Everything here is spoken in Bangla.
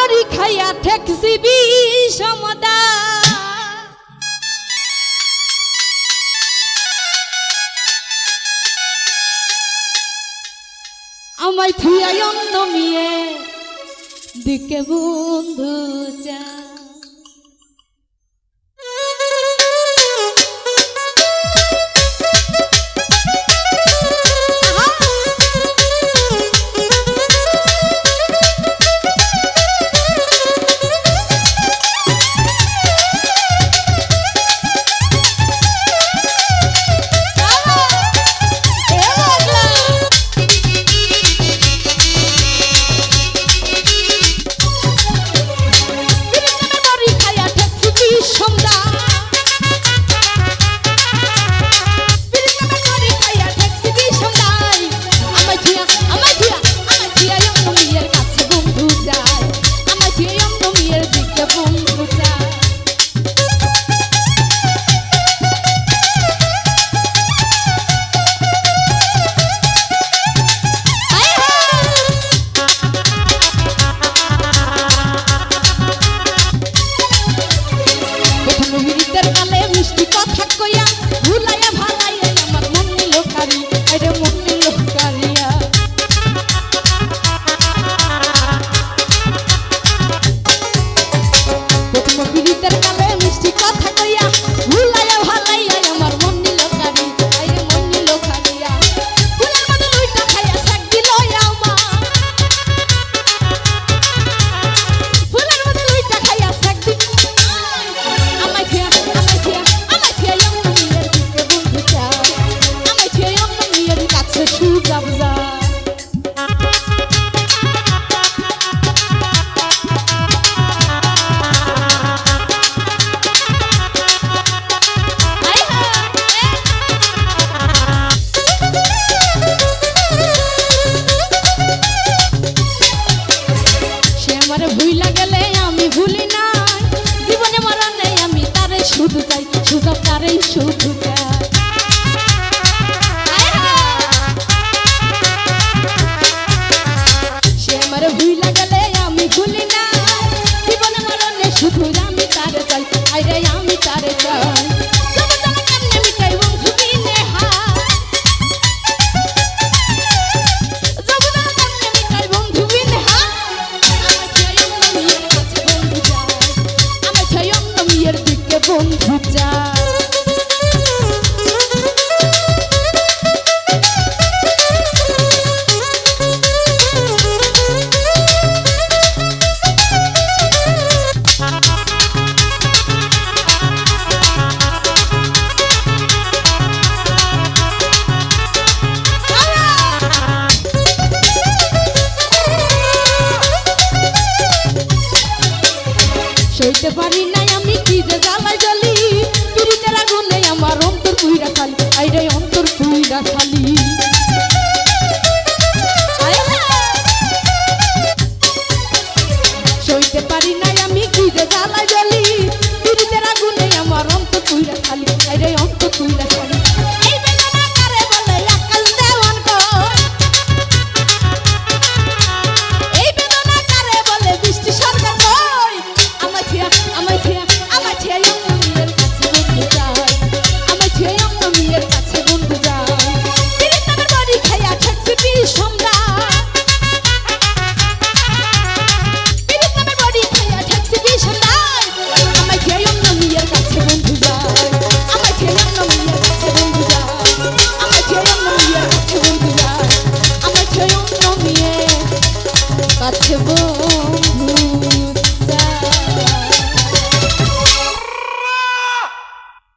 লরি খাইয়া ঠেকছি আমায় থুয়াই অন্ধ মিয়ে দিকে বন্ধু চা তার ভুইলা গেলে আমি ভুলি নাই। জীবনে মরণে আমি তারে শুধু চাই শুধু তারে শুধু চাই। সে আমার ভুইলা গেলে আমি ভুলি নাই। জীবনে মরণে শুধু আমি তারে চাই। আরে আমি তারে চাই। নাই আমি কি যে জ্বালাই জ্বলি? পিড়িতের আগুনে আমার অন্তর পুইরা খালি আইরে অন্তর পুইরা খালি পারি নাই আমি কি যে জ্বালাই জ্বলি? পিড়িতের আগুনে আমার অন্তর পুইরা খালি আইরে অন্তর পুইরা খালি কাছে বল